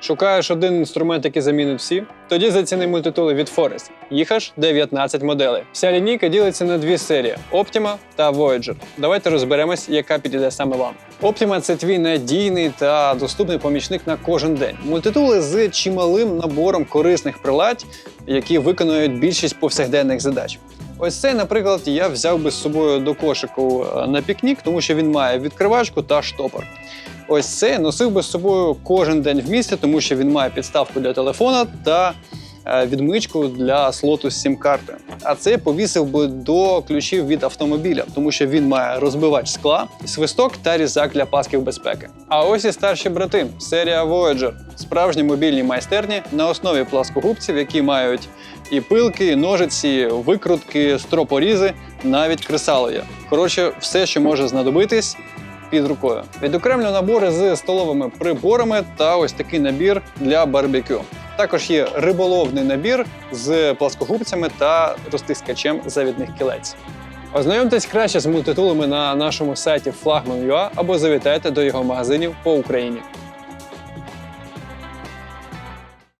Шукаєш один інструмент, який замінить всі? Тоді заціни мультитули від Forest. Їх аж 19 моделей. Вся лінійка ділиться на дві серії: Optima та Voyager. Давайте розберемось, яка підійде саме вам. Optima – це твій надійний та доступний помічник на кожен день. Мультитули з чималим набором корисних прилад, які виконують більшість повсякденних задач. Ось цей, наприклад, я взяв би з собою до кошику е, на пікнік, тому що він має відкривачку та штопор. Ось це носив би з собою кожен день в місті, тому що він має підставку для телефона та е, відмичку для слоту з сім-картою. А це повісив би до ключів від автомобіля, тому що він має розбивач скла, свисток та різак для пасків безпеки. А ось і старші брати, серія Voyager. Справжні мобільні майстерні на основі пласкогубців, які мають і пилки, і ножиці, викрутки, стропорізи, навіть кресало є. Коротше, все, що може знадобитись під рукою. Відокремлю набори з столовими приборами та ось такий набір для барбекю. Також є риболовний набір з пласкогубцями та розтискачем завідних кілець. Ознайомтесь краще з мультитулами на нашому сайті flagman.ua або завітайте до його магазинів по Україні.